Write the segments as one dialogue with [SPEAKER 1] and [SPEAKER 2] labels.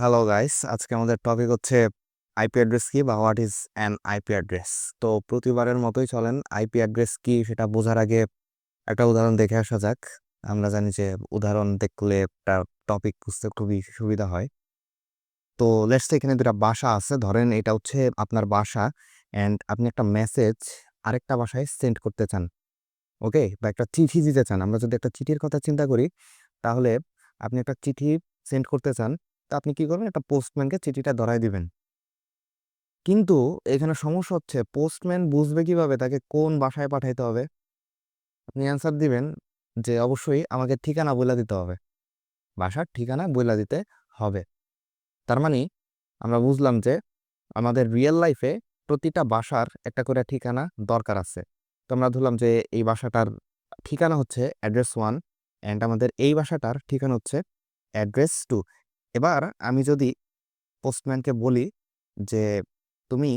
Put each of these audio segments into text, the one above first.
[SPEAKER 1] Hello guys আজকে আমাদের topic হচ্ছে আইপি অ্যাড্রেস কি বা what is an IP address তো প্রতিবারের মতোই চলেন আইপি অ্যাড্রেস কি সেটা বোঝার আগে একটা উদাহরণ দেখে আসা যাক। আমরা জানি যে উদাহরণ দেখলে একটা টপিক বুঝতে খুবই সুবিধা হয়। তো লেটস এখানে দুটা বাসা আছে, ধরেন এটা হচ্ছে আপনার বাসা অ্যান্ড আপনি একটা মেসেজ আরেকটা বাসায় সেন্ড করতে চান ওকে বা একটা চিঠি দিতে চান। আমরা যদি একটা চিঠির কথা চিন্তা করি, তাহলে আপনি একটা চিঠি সেন্ড করতে চান তা আপনি কি করবেন? একটা পোস্টম্যানকে চিঠিটা ধরাই দিবেন। কিন্তু এখানে সমস্যা হচ্ছে পোস্টম্যান বুঝবে কীভাবে? তাকে কোন বাসায় পাঠাইতে হবে? আপনি অ্যান্সার দিবেন যে অবশ্যই আমাকে ঠিকানা বলে দিতে হবে। বাসার ঠিকানা বলে দিতে হবে। তার মানে আমরা বুঝলাম যে আমাদের রিয়েল লাইফে প্রতিটা বাসার একটা করে ঠিকানা দরকার আছে। তো আমরা ধরলাম যে এই বাসাটার ঠিকানা হচ্ছে অ্যাড্রেস ওয়ান অ্যান্ড আমাদের এই বাসাটার ঠিকানা হচ্ছে অ্যাড্রেস টু এবার আমি যদি পোস্টম্যানকে বলি যে, তুমি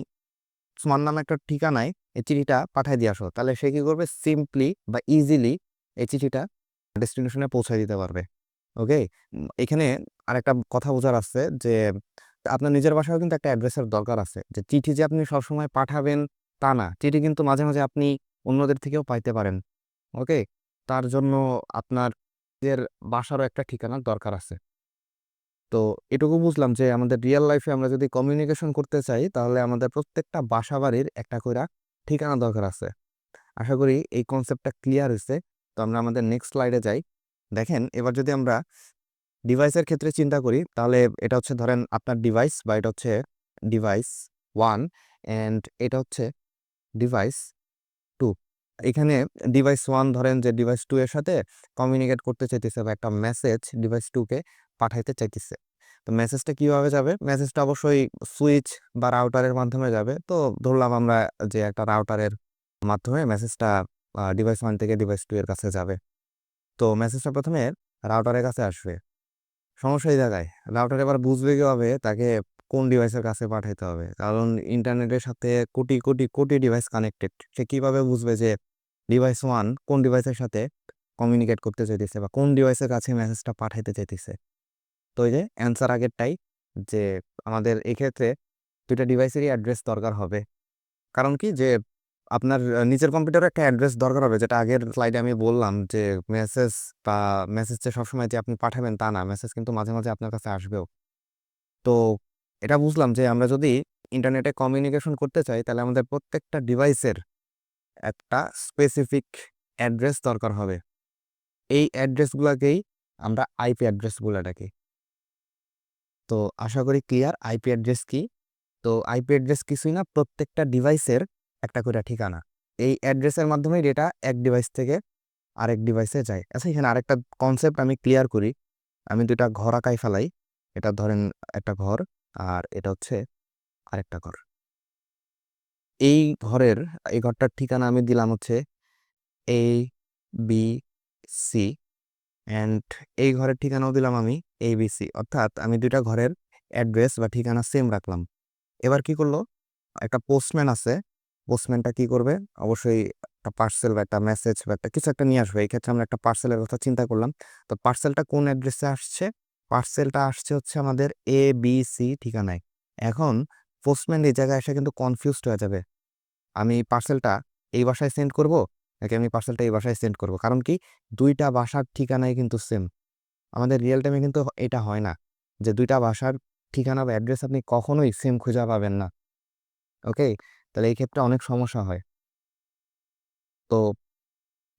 [SPEAKER 1] তোমার নামে একটা ঠিকানায় এই চিঠিটা পাঠিয়ে দিয়ে আসো। তাহলে সে কি করবে? সিম্পলি বা ইজিলি এই চিঠিটা ডেস্টিনেশনে পৌঁছে দিতে পারবে। ওকে এখানে আরেকটা কথা বোঝার আছে যে, আপনার নিজের বাসায়ও কিন্তু একটা অ্যাড্রেসের দরকার আছে যে, চিঠি যে আপনি সবসময় পাঠাবেন তা না। চিঠি কিন্তু মাঝে মাঝে আপনি অন্যদের থেকেও পাইতে পারেন। ওকে তার জন্য আপনার নিজের বাসারও একটা ঠিকানার দরকার আছে। তো এটুকু বুঝলাম যে আমাদের রিয়েল লাইফে আমরা যদি কমিউনিকেশন করতে চাই, তাহলে আমাদের প্রত্যেকটা বাসা বাড়ির একটা করে ঠিকানা দরকার আছে। আশা করি এই কনসেপ্টটা ক্লিয়ার হয়েছে তো আমরা আমাদের নেক্সট স্লাইডে যাই। দেখেন, এবার যদি আমরা ডিভাইসের ক্ষেত্রে চিন্তা করি, তাহলে এটা হচ্ছে ধরেন আপনার ডিভাইস বা এটা হচ্ছে ডিভাইস ওয়ান অ্যান্ড এটা হচ্ছে ডিভাইস এখানে ডিভাইস ওয়ান ধরেন যে ডিভাইস টু এর সাথে কমিউনিকেট করতে চাইতেছে বা একটা মেসেজ ডিভাইস টুকে পাঠাইতে চাইতেছে। তো মেসেজটা কীভাবে যাবে? মেসেজটা অবশ্যই সুইচ বা রাউটারের মাধ্যমে যাবে। তো ধরলাম আমরা যে একটা রাউটারের মাধ্যমে মেসেজটা ডিভাইস ওয়ান থেকে ডিভাইস টু এর কাছে যাবে। তো মেসেজটা প্রথমে রাউটারের কাছে আসবে। সমস্যা এই জায়গায় রাউটার এবার বুঝবে কীভাবে? তাকে কোন ডিভাইসের কাছে পাঠাইতে হবে? কারণ ইন্টারনেটের সাথে কোটি কোটি কোটি ডিভাইস কানেক্টেড সে কীভাবে বুঝবে যে ডিভাইস ওয়ান কোন ডিভাইসের সাথে কমিউনিকেট করতে চাইতেছে বা কোন ডিভাইসের কাছে মেসেজটা পাঠাইতে চাইতেছে? তো এই যে অ্যান্সার আগেরটাই যে আমাদের এক্ষেত্রে দুইটা ডিভাইসেরই অ্যাড্রেস দরকার হবে। কারণ কি যে আপনার নিজের কম্পিউটারে একটা অ্যাড্রেস দরকার হবে যেটা আগের স্লাইডে আমি বললাম যে মেসেজ বা মেসেজ যে সবসময় যে আপনি পাঠাবেন তা না মেসেজ কিন্তু মাঝে মাঝে আপনার কাছে আসবেও। তো এটা বুঝলাম যে আমরা যদি ইন্টারনেটে কমিউনিকেশন করতে চাই তাহলে আমাদের প্রত্যেকটা ডিভাইসের একটা স্পেসিফিক অ্যাড্রেস দরকার হবে। এই অ্যাড্রেসগুলোকেই আমরা আইপি অ্যাড্রেস বলে ডাকি। তো আশা করি ক্লিয়ার আইপি অ্যাড্রেস কি? তো আইপি অ্যাড্রেস কিছুই না, প্রত্যেকটা ডিভাইসের একটা করে ঠিকানা। এই অ্যাড্রেসের মাধ্যমে ডেটা এক ডিভাইস থেকে আরেক ডিভাইসে যায়। আচ্ছা এখানে আরেকটা কনসেপ্ট আমি ক্লিয়ার করি। আমি দুটা ঘর আঁকাই ফেলাই। এটা ধরেন একটা ঘর, আর এটা হচ্ছে আরেকটা ঘর। এই ঘরের, এই ঘরটার ঠিকানা আমি দিলাম হচ্ছে এ বি সি অ্যান্ড এই ঘরের ঠিকানাও দিলাম আমি এ বি সি অর্থাৎ আমি দুইটা ঘরের অ্যাড্রেস বা ঠিকানা সেম রাখলাম। এবার কি করল? একটা পোস্টম্যান আছে পোস্টম্যানটা কি করবে? অবশ্যই একটা পার্সেল বা একটা মেসেজ বা একটা কিছু একটা নিয়ে আসবে। এই ক্ষেত্রে আমরা একটা পার্সেলের কথা চিন্তা করলাম। তো পার্সেলটা কোন অ্যাড্রেসে আসছে? পার্সেলটা আসছে হচ্ছে আমাদের এ বি সি ঠিকানায়। এখন পোস্টম্যান এই জায়গায় এসে কিন্তু কনফিউজড হয়ে যাবে। আমি পার্সেলটা এই বাসায় সেন্ড করব, নাকি আমি পার্সেলটা এই বাসায় সেন্ড করব? কারণ কি, দুইটা বাসার ঠিকানাই কিন্তু সেম আমাদের রিয়েল টাইমে কিন্তু এটা হয় না, যে দুইটা বাসার ঠিকানা বা অ্যাড্রেস আপনি কখনোই সেম খুঁজে পাবেন না। ওকে তাহলে এই ক্ষেত্রে অনেক সমস্যা হয়। তো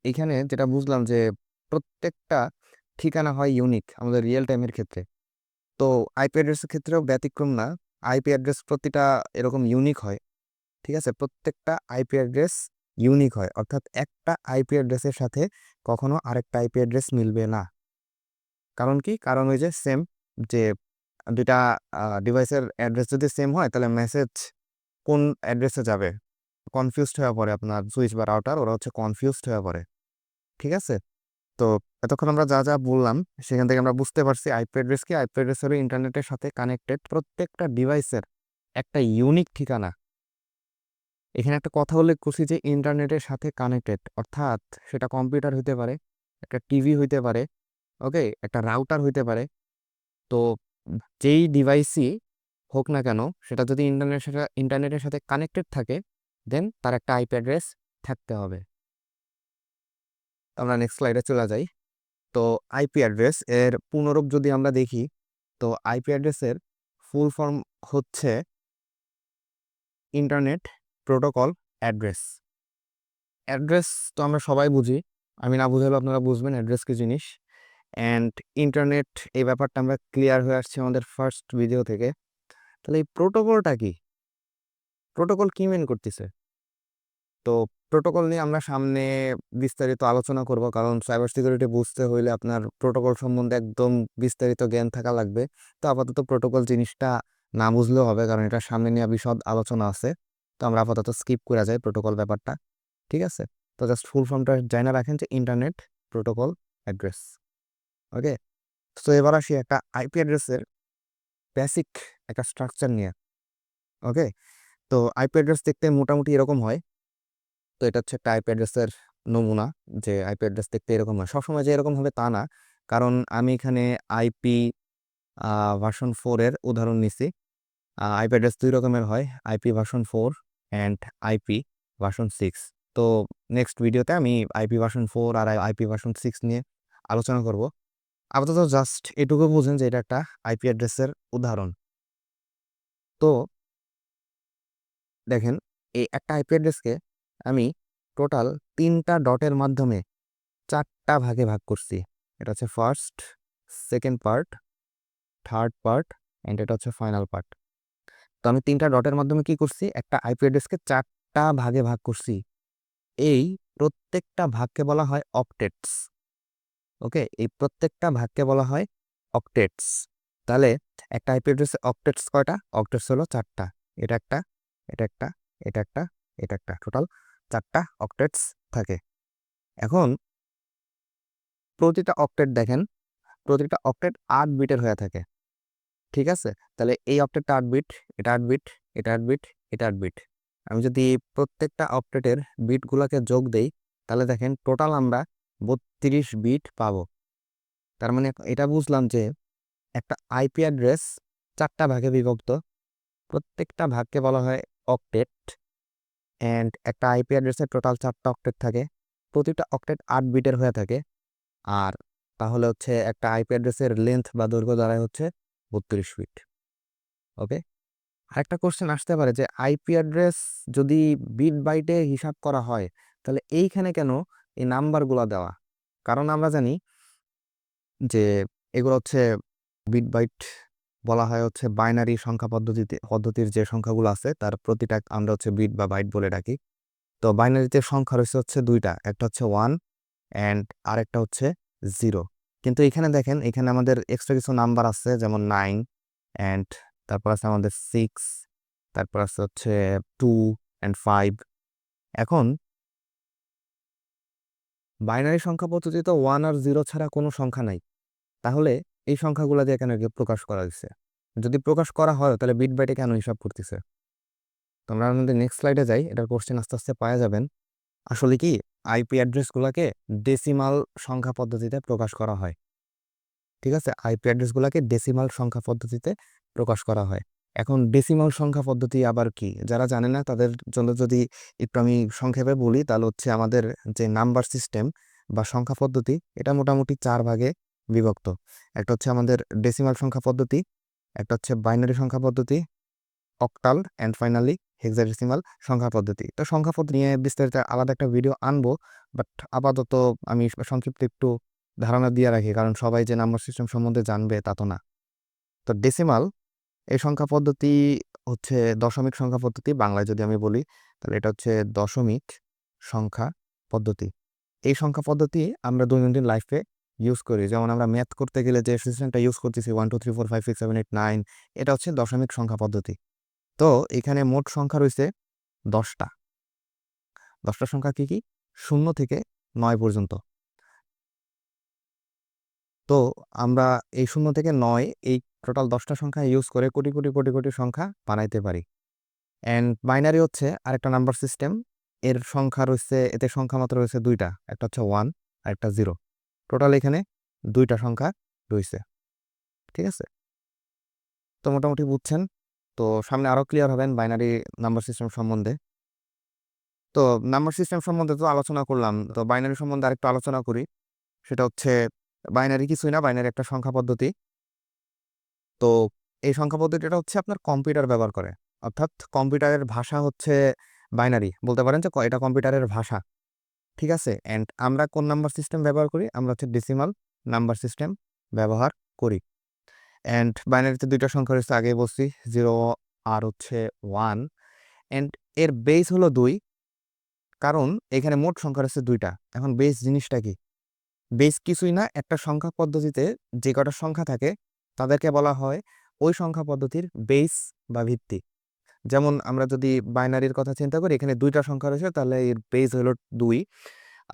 [SPEAKER 1] এখানে যেটা বুঝলাম যে প্রত্যেকটা ঠিকানা হয় ইউনিক আমাদের রিয়েল টাইমের ক্ষেত্রে। তো আইপি অ্যাড্রেসের ক্ষেত্রেও ব্যতিক্রম না। আইপি অ্যাড্রেস প্রতিটা এরকম ইউনিক হয়। ঠিক আছে? প্রত্যেকটা আইপি অ্যাড্রেস ইউনিক হয়। অর্থাৎ একটা আইপি অ্যাড্রেসের সাথে কখনো আরেকটা আইপি অ্যাড্রেস মিলবে না। কারণ কি? কারণ ওই যে সেম যে দুইটা ডিভাইসের অ্যাড্রেস যদি সেম হয়, তাহলে মেসেজ কোন অ্যাড্রেসে যাবে? কনফিউজড হয়ে পড়ে আপনার সুইচ বা রাউটার ওরা হচ্ছে কনফিউজড হয়ে পড়ে। ঠিক আছে? তো এতক্ষণ আমরা যা যা বললাম, সেখান থেকে আমরা বুঝতে পারছি আইপি অ্যাড্রেস কি? আইপি অ্যাড্রেস হলো ইন্টারনেটের সাথে কানেক্টেড প্রত্যেকটা ডিভাইসের একটা ইউনিক ঠিকানা। এখানে একটা কথা উল্লেখ করছি যে, ইন্টারনেটের সাথে কানেক্টেড অর্থাৎ সেটা কম্পিউটার হইতে পারে, একটা টিভি হইতে পারে ওকে একটা রাউটার হইতে পারে। তো যেই ডিভাইসই হোক না কেন, সেটা যদি ইন্টারনেটের সাথে ইন্টারনেটের সাথে কানেক্টেড থাকে দেন তার একটা আইপি অ্যাড্রেস থাকতে হবে। আমরা নেক্সট স্লাইডে চলে যাই। তো আইপি অ্যাড্রেস এর পুনরূপ যদি আমরা দেখি, তো আইপি অ্যাড্রেসের ফুল ফর্ম হচ্ছে ইন্টারনেট প্রোটোকল অ্যাড্রেস অ্যাড্রেস তো আমরা সবাই বুঝি। আমি না বুঝালেও আপনারা বুঝবেন অ্যাড্রেস কি জিনিস। অ্যান্ড ইন্টারনেট এই ব্যাপারটা আমরা ক্লিয়ার হয়ে আসছি আমাদের ফার্স্ট ভিডিও থেকে। তাহলে এই প্রোটোকলটা কি? প্রোটোকল কি মেন করতেছে? তো প্রোটোকল নিয়ে আমরা সামনে বিস্তারিত আলোচনা করব, কারণ সাইবার সিকিউরিটি বুঝতে হইলে আপনার প্রোটোকল সম্বন্ধে একদম বিস্তারিত জ্ঞান থাকা লাগবে। তো আপাতত প্রোটোকল জিনিসটা না বুঝলেও হবে, কারণ এটা সামনে নিয়ে বিশদ আলোচনা আছে। তো আমরা আপাতত স্কিপ করে যাই প্রোটোকল ব্যাপারটা, ঠিক আছে? তো জাস্ট ফুল ফর্মটা জানা রাখেন যে ইন্টারনেট প্রোটোকল অ্যাড্রেস ওকে তো এবার আসি একটা আইপি অ্যাড্রেসের বেসিক একটা স্ট্রাকচার নিয়ে ওকে তো আইপি অ্যাড্রেস দেখতে মোটামুটি এরকম হয়, তো এটা হচ্ছে একটা আইপি অ্যাড্রেসের নমুনা, যে আইপি অ্যাড্রেস দেখতে এরকম হয়। সবসময় যে এরকম হবে তা না, কারণ আমি এখানে আইপি ভার্সন ফোরের উদাহরণ নিছি আইপি অ্যাড্রেস দুই রকমের হয় IP version four and IP version six তো নেক্সট ভিডিওতে আমি আইপি ভার্সন ফোর আর আইপি ভার্সন সিক্স নিয়ে আলোচনা করব। আপাতত জাস্ট এটুকু বুঝেন যে এটা একটা আইপি অ্যাড্রেসের উদাহরণ। তো দেখেন, এই একটা আইপি অ্যাড্রেসকে আমি টোটাল তিনটা ডটের মাধ্যমে চারটা ভাগে ভাগ করছি। এটা হচ্ছে first second part third part and এটা হচ্ছে ফাইনাল পার্ট তো আমি তিনটা ডটের মাধ্যমে কি করছি? একটা আইপি অ্যাড্রেসকে চারটা ভাগে ভাগ করছি। এই প্রত্যেকটা ভাগকে বলা হয় অপটেটস ওকে? এই প্রত্যেকটা ভাগকে বলা হয় অকটেটস তাহলে একটা আইপি অ্যাড্রেসে অকটেটস কয়টা? অকটেটস হলো চারটা। এটা একটা এটা একটা এটা একটা এটা একটা। টোটাল চারটা অকটেটস থাকে। এখন প্রতিটা অকটেট দেখেন। প্রতিটা অকটেট আট বিটের হয়ে থাকে। ঠিক আছে? তাহলে এই অকটেটটা আট বিট এটা আট বিট এটা আট বিট এটা আট বিট আমি যদি প্রত্যেকটা অকটেটের বিটগুলোকে যোগ দেই, তাহলে দেখেন টোটাল আমরা বত্রিশ বিট পাবো। তার মানে এটা বুঝলাম যে একটা আইপি অ্যাড্রেস চারটা ভাগে বিভক্ত। প্রত্যেকটা ভাগকে বলা হয় অকটেট অ্যান্ড একটা আইপি অ্যাড্রেসের টোটাল চারটা অকটেট থাকে। প্রতিটা অকটেট আট বিটের হয়ে থাকে। আর তাহলে হচ্ছে একটা আইপি অ্যাড্রেসের লেন্থ বা দৈর্ঘ্য দাঁড়ায় হচ্ছে বত্রিশ ফিট ওকে আরেকটা কোশ্চেন আসতে পারে যে আইপি অ্যাড্রেস যদি বিট বাইটে হিসাব করা হয়, তাহলে এইখানে কেন এই নাম্বারগুলো দেওয়া? কারণ আমরা জানি যে, এগুলো হচ্ছে বিট বাইট বলা হয় হচ্ছে বাইনারি সংখ্যা পদ্ধতিতে, পদ্ধতির যে সংখ্যাগুলো আছে, তার প্রতিটা আমরা হচ্ছে বিট বা বাইট বলে ডাকি। তো বাইনারিতে সংখ্যা রয়েছে হচ্ছে দুইটা, একটা হচ্ছে ওয়ান অ্যান্ড আরেকটা হচ্ছে জিরো কিন্তু এখানে দেখেন, এখানে আমাদের এক্সট্রা কিছু নাম্বার আছে, যেমন নাইন অ্যান্ড তারপর আছে আমাদের সিক্স তারপর আছে হচ্ছে টু অ্যান্ড ফাইভ এখন বাইনারি সংখ্যা পদ্ধতিতে ওয়ান আর জিরো ছাড়া কোনো সংখ্যা নাই। তাহলে এই সংখ্যাগুলো দিয়ে কেন প্রকাশ করা হয়েছে? যদি প্রকাশ করা হয়, তাহলে বিট বাইটে কেন হিসাব করতেছে? তো আমরা আমাদের নেক্সট স্লাইডে যাই, এটার কোশ্চেন আস্তে আস্তে পাওয়া যাবেন। আসলে কি আইপি অ্যাড্রেসগুলোকে ডেসিমাল সংখ্যা পদ্ধতিতে প্রকাশ করা হয়। ঠিক আছে? আইপি অ্যাড্রেসগুলোকে ডেসিমাল সংখ্যা পদ্ধতিতে প্রকাশ করা হয়। এখন ডেসিমাল সংখ্যা পদ্ধতি আবার কি? যারা জানে না, তাদের জন্য যদি একটু আমি সংক্ষেপে বলি, তাহলে হচ্ছে আমাদের যে নাম্বার সিস্টেম বা সংখ্যা পদ্ধতি, এটা মোটামুটি চার ভাগে বিভক্ত। একটা হচ্ছে আমাদের ডেসিমাল সংখ্যা পদ্ধতি, একটা হচ্ছে বাইনারি সংখ্যা পদ্ধতি অক্টাল অ্যান্ড ফাইনালি হেক্সাডেসিমাল সংখ্যা পদ্ধতি। তো সংখ্যা পদ্ধতি নিয়ে বিস্তারিত আলাদা একটা ভিডিও আনব বাট আপাতত আমি সংক্ষিপ্ত একটু ধারণা দিয়ে রাখি, কারণ সবাই যে নাম্বার সিস্টেম সম্বন্ধে জানবে তা তো না। তো ডেসিমাল এই সংখ্যা পদ্ধতি হচ্ছে দশমিক সংখ্যা পদ্ধতি, বাংলায় যদি আমি বলি, তাহলে এটা হচ্ছে দশমিক সংখ্যা পদ্ধতি। এই সংখ্যা পদ্ধতি আমরা দৈনন্দিন লাইফে ইউজ করি। যেমন আমরা ম্যাথ করতে গেলে যে সিস্টেমটা ইউজ করতেছি one two three four five six seven eight nine এটা হচ্ছে দশমিক সংখ্যা পদ্ধতি। তো এখানে মোট সংখ্যা রয়েছে দশটা। দশটা সংখ্যা কি কি? শূন্য থেকে নয় পর্যন্ত। তো আমরা এই শূন্য থেকে নয়, এই টোটাল দশটা সংখ্যা ইউজ করে কোটি কোটি কোটি কোটি সংখ্যা বানাইতে পারি। অ্যান্ড বাইনারি হচ্ছে আরেকটা নাম্বার সিস্টেম এর সংখ্যা রয়েছে, এতে সংখ্যা মাত্র রয়েছে দুইটা, একটা হচ্ছে ওয়ান আর একটা জিরো টোটাল এখানে দুইটা সংখ্যা রয়েছে। ঠিক আছে? তো মোটামুটি বুঝছেন? তো সামনে আরও ক্লিয়ার হবেন বাইনারি নাম্বার সিস্টেম সম্বন্ধে। তো নাম্বার সিস্টেম সম্বন্ধে তো আলোচনা করলাম, তো বাইনারি সম্বন্ধে আরেকটু আলোচনা করি। সেটা হচ্ছে বাইনারি কিছুই না, বাইনারি একটা সংখ্যা পদ্ধতি। তো এই সংখ্যা পদ্ধতিটা হচ্ছে আপনার কম্পিউটার ব্যবহার করে। অর্থাৎ কম্পিউটারের ভাষা হচ্ছে বাইনারি। বলতে পারেন যে এটা কম্পিউটারের ভাষা। ঠিক আছে? অ্যান্ড আমরা কোন নাম্বার সিস্টেম ব্যবহার করি? আমরা হচ্ছে ডেসিমাল নাম্বার সিস্টেম ব্যবহার করি। অ্যান্ড বাইনারিতে দুইটা সংখ্যা রয়েছে, আগেই বলছি জিরো আর হচ্ছে ওয়ান অ্যান্ড এর বেস হলো দুই। কারণ এখানে মোট সংখ্যা রয়েছে দুইটা। এখন বেস জিনিসটা কি? বেস কিছুই না, একটা সংখ্যা পদ্ধতিতে যে কটা সংখ্যা থাকে, তাদেরকে বলা হয় ওই সংখ্যা পদ্ধতির বেস বা ভিত্তি। যেমন আমরা যদি বাইনারির কথা চিন্তা করি, এখানে দুইটা সংখ্যা রয়েছে, তাহলে এর বেস হলো দুই।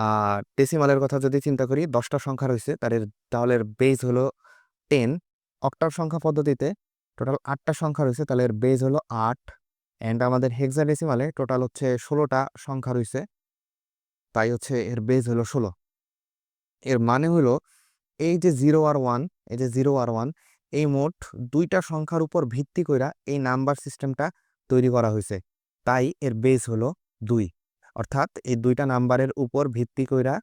[SPEAKER 1] আর ডেসিমালের কথা যদি চিন্তা করি, দশটা সংখ্যা রয়েছে তাদের তাহলে এর বেস হলো টেন অক্টাভ সংখ্যা পদ্ধতিতে টোটাল আটটা সংখ্যা রয়েছে, তাহলে এর বেস হলো আট। অ্যান্ড আমাদের হেক্সাডেসিমালে টোটাল হচ্ছে ষোলোটা সংখ্যা রয়েছে, তাই হচ্ছে এর বেস হলো ষোলো। এর মানে হলো এই যে জিরো আর ওয়ান এই যে জিরো আর ওয়ান এই মোট দুইটা সংখ্যার উপর ভিত্তি কইরা এই নাম্বার সিস্টেমটা তৈরি করা হয়েছে তাই এর বেস হলো দুই। অর্থাৎ এই দুইটা নাম্বারের উপর ভিত্তি কইরা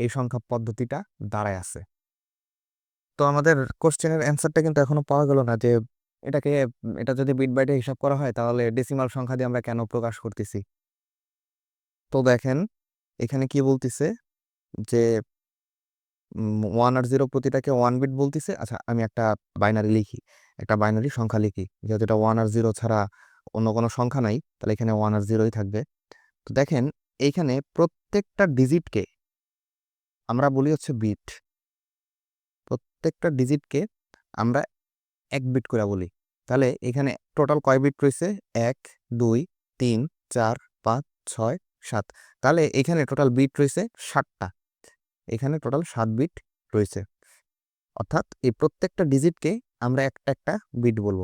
[SPEAKER 1] এই সংখ্যা পদ্ধতিটা দাঁড়ায় আছে। তো আমাদের কোশ্চেনের অ্যান্সারটা কিন্তু এখনও পাওয়া গেল না যে এটাকে, এটা যদি বিট বাইটে হিসাব করা হয় তাহলে ডেসিমাল সংখ্যা দিয়ে আমরা কেন প্রকাশ করতেছি? তো দেখেন, এখানে কি বলতেছে যে ওয়ান আর জিরো প্রতিটাকে ওয়ান বিট বলতেছে। আচ্ছা আমি একটা বাইনারি লিখি, একটা বাইনারি সংখ্যা লিখি। যেহেতু এটা ওয়ান আর জিরো ছাড়া অন্য কোনো সংখ্যা নাই, তাহলে এখানে ওয়ান আর জিরোই থাকবে। তো দেখেন, এইখানে প্রত্যেকটা ডিজিটকে আমরা বলি হচ্ছে বিট প্রত্যেকটা ডিজিটকে আমরা এক বিট করে বলি। তাহলে এখানে টোটাল কয় বিট রয়েছে? এক, দুই, তিন, চার, পাঁচ, ছয়, সাত। তাহলে এখানে টোটাল বিট রয়েছে ষাটটা। এখানে টোটাল সাত বিট রয়েছে। অর্থাৎ এই প্রত্যেকটা ডিজিটকে আমরা একটা একটা বিট বলব।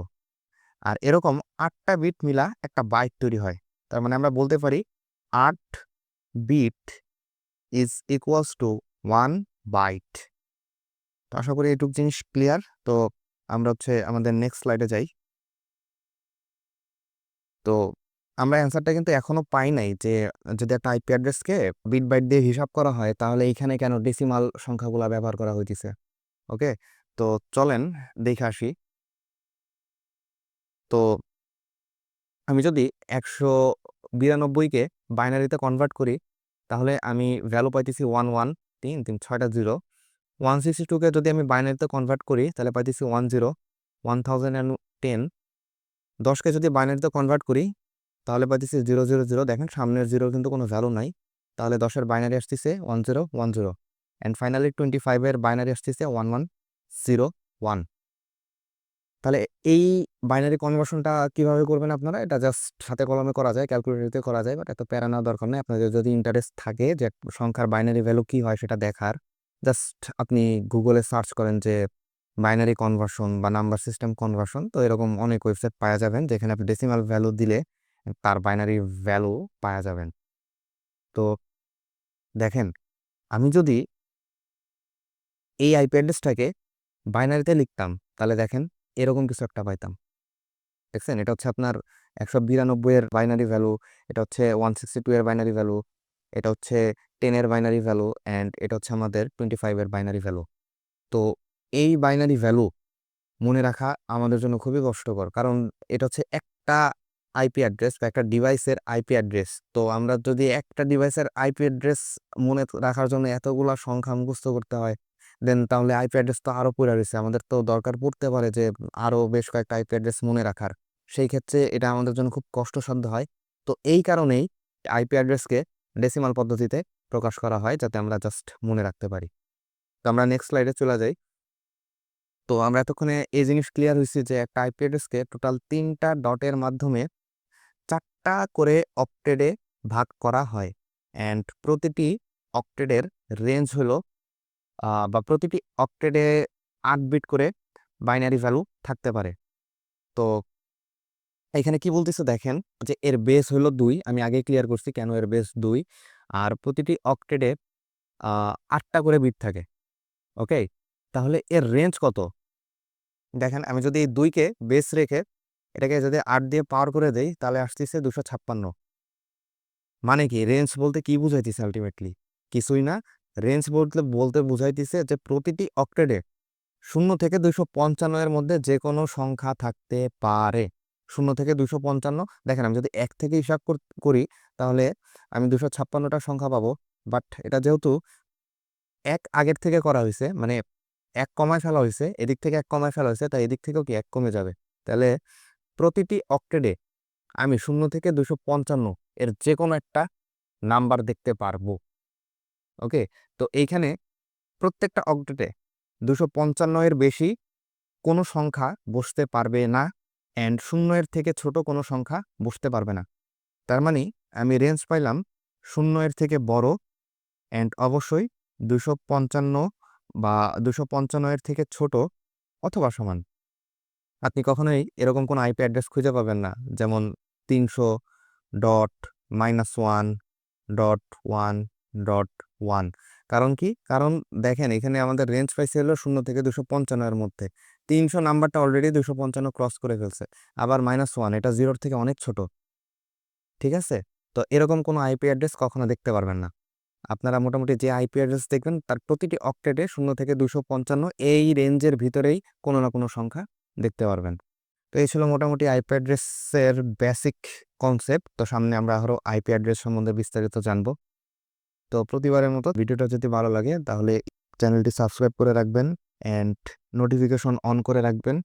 [SPEAKER 1] আর এরকম আটটা বিট মিলা একটা বাইট তৈরি হয়। তার মানে আমরা বলতে পারি আট bit is equals to one byte তো আশা করি এইটুক জিনিস ক্লিয়ার তো আমরা হচ্ছে আমাদের নেক্সট স্লাইডে যাই। তো আমরা অ্যান্সারটা কিন্তু এখনও পাই নাই যে, যদি একটা আইপি অ্যাড্রেসকে বিট বাইট দিয়ে হিসাব করা হয়, তাহলে এইখানে কেন ডেসিমাল সংখ্যাগুলো ব্যবহার করা হইতেছে? ওকে? তো চলেন দেখে আসি। তো আমি যদি একশো বিরানব্বইকে বাইনারিতে কনভার্ট করি, তাহলে আমি ভ্যালু পাইতেছি ওয়ান ওয়ান তিন তিন, ছয়টা জিরো ওয়ান সিক্সটি টুকে যদি আমি বাইনারিতে কনভার্ট করি, তাহলে পাইতেছি one zero one thousand and ten দশকে যদি বাইনারিতে কনভার্ট করি তাহলে পাইতেছি জিরো জিরো জিরো দেখেন, সামনের জিরো কিন্তু কোনো ভ্যালু নাই। তাহলে দশের বাইনারি আসতেছে one zero one zero and finally twenty ফাইভের বাইনারি আসতেছে ওয়ান ওয়ান জিরো ওয়ান তাহলে এই বাইনারি কনভার্সনটা কীভাবে করবেন আপনারা? এটা জাস্ট সাথে কলমে করা যায় ক্যালকুলেটরতে করা যায় বাট এত প্যারা নেওয়ার দরকার নেই। আপনাদের যদি ইন্টারেস্ট থাকে যে সংখ্যার বাইনারি ভ্যালু কী হয় সেটা দেখার জাস্ট আপনি গুগলে সার্চ করেন যে বাইনারি কনভার্সন বা নাম্বার সিস্টেম কনভার্সন তো এরকম অনেক ওয়েবসাইট পাওয়া যাবেন, যেখানে আপনি ডেসিমাল ভ্যালু দিলে তার বাইনারি ভ্যালু পাওয়া যাবেন তো দেখেন, আমি যদি এই আইপি অ্যাড্রেসটাকে বাইনারিতে লিখতাম, তাহলে দেখেন এরকম কিছু একটা পাইতাম। দেখছেন? এটা হচ্ছে আপনার একশো বিরানব্বইয়ের বাইনারি ভ্যালু এটা হচ্ছে ওয়ান সিক্সটি টু এর বাইনারি ভ্যালু এটা হচ্ছে টেনের বাইনারি ভ্যালু অ্যান্ড এটা হচ্ছে আমাদের টোয়েন্টি ফাইভের বাইনারি ভ্যালু তো এই বাইনারি ভ্যালু মনে রাখা আমাদের জন্য খুবই কষ্টকর, কারণ এটা হচ্ছে একটা আইপি অ্যাড্রেস বা একটা ডিভাইসের আইপি অ্যাড্রেস তো আমরা যদি একটা ডিভাইসের আইপি অ্যাড্রেস মনে রাখার জন্য এতগুলা সংখ্যা মুখস্থ করতে হয় দেন তাহলে আইপি অ্যাড্রেস তো আরও পড়ে রয়েছে। আমাদের তো দরকার পড়তে পারে যে আরও বেশ কয়েকটা আইপি অ্যাড্রেস মনে রাখার। সেই ক্ষেত্রে এটা আমাদের জন্য খুব কষ্টসাধ্য হয়। তো এই কারণেই আইপি অ্যাড্রেসকে ডেসিমাল পদ্ধতিতে প্রকাশ করা হয়, যাতে আমরা জাস্ট মনে রাখতে পারি। তো আমরা নেক্সট স্লাইডে চলে যাই। তো আমরা এতক্ষণে এই জিনিস ক্লিয়ার হয়েছি যে একটা আইপি অ্যাড্রেসকে টোটাল তিনটা ডটের মাধ্যমে চারটা করে অক্টেডে ভাগ করা হয়। অ্যান্ড প্রতিটি অক্টেডের রেঞ্জ হলো বা প্রতিটি অক্টেডে আট বিট করে বাইনারি ভ্যালু থাকতে পারে। তো এখানে কি বলতেছে দেখেন যে এর বেস হলো দুই, আমি আগে ক্লিয়ার করছি কেন এর বেস দুই। আর প্রতিটি অক্টেডে আটটা করে বিট থাকে। ওকে তাহলে এর রেঞ্জ কত? দেখেন আমি যদি এই দুইকে বেস রেখে এটাকে যদি আট দিয়ে পাওয়ার করে দেই, তাহলে আসতেছে দুশো ছাপ্পান্ন। মানে কি? রেঞ্জ বলতে কি বুঝাইতেছে আলটিমেটলি কিছুই না। রেঞ্জ বলতে বলতে বুঝাইতেছে যে প্রতিটি অক্টেডে শূন্য থেকে দুইশো পঞ্চান্ন এর মধ্যে যে কোনো সংখ্যা থাকতে পারে। শূন্য থেকে দুশো পঞ্চান্ন। দেখেন, আমি যদি এক থেকে হিসাব করি তাহলে আমি দুশো ছাপ্পান্নটা সংখ্যা পাবো। বাট এটা যেহেতু এক আগের থেকে করা হয়েছে মানে এক কমায় ফেলা হয়েছে এদিক থেকে এক কমায় ফেলা হয়েছে তাই এদিক থেকেও কি এক কমে যাবে? তাহলে প্রতিটি অক্টেডে আমি শূন্য থেকে দুশো পঞ্চান্ন এর যে কোনো একটা নাম্বার দেখতে পারব। ওকে? তো এইখানে প্রত্যেকটা অক্টেটে দুশো পঞ্চান্ন এর বেশি কোনো সংখ্যা বসতে পারবে না অ্যান্ড শূন্য এর থেকে ছোট কোনো সংখ্যা বসতে পারবে না। তার মানে আমি রেঞ্জ পাইলাম শূন্য এর থেকে বড় অ্যান্ড অবশ্যই দুশো পঞ্চান্ন বা দুশো পঞ্চান্ন এর থেকে ছোট অথবা সমান। আপনি কখনোই এরকম কোনো আইপি অ্যাড্রেস খুঁজে পাবেন না। যেমন তিনশো dot minus one dot one dot one কারণ কি? কারণ দেখেন, এখানে আমাদের রেঞ্জ পাইছে হলো শূন্য থেকে দুশো পঞ্চান্নের মধ্যে। তিনশো নাম্বারটা অলরেডি দুশো পঞ্চান্ন ক্রস করে ফেলছে। আবার মাইনাস ওয়ান এটা জিরোর থেকে অনেক ছোট। ঠিক আছে? তো এরকম কোনো আইপি অ্যাড্রেস কখনো দেখতে পারবেন না। আপনারা মোটামুটি যে আইপি অ্যাড্রেস দেখবেন, তার প্রতিটি অক্টেটে শূন্য থেকে দুশো পঞ্চান্ন এই রেঞ্জের ভিতরেই কোনো না কোনো সংখ্যা দেখতে পারবেন। তো এই ছিল মোটামুটি আইপি অ্যাড্রেসের বেসিক কনসেপ্ট তো সামনে আমরা আরও আইপি অ্যাড্রেস সম্বন্ধে বিস্তারিত জানব। তো প্রতিবারের মতো ভিডিওটা যদি ভালো লাগে, তাহলে চ্যানেলটি সাবস্ক্রাইব করে রাখবেন অ্যান্ড নোটিফিকেশন অন করে রাখবেন।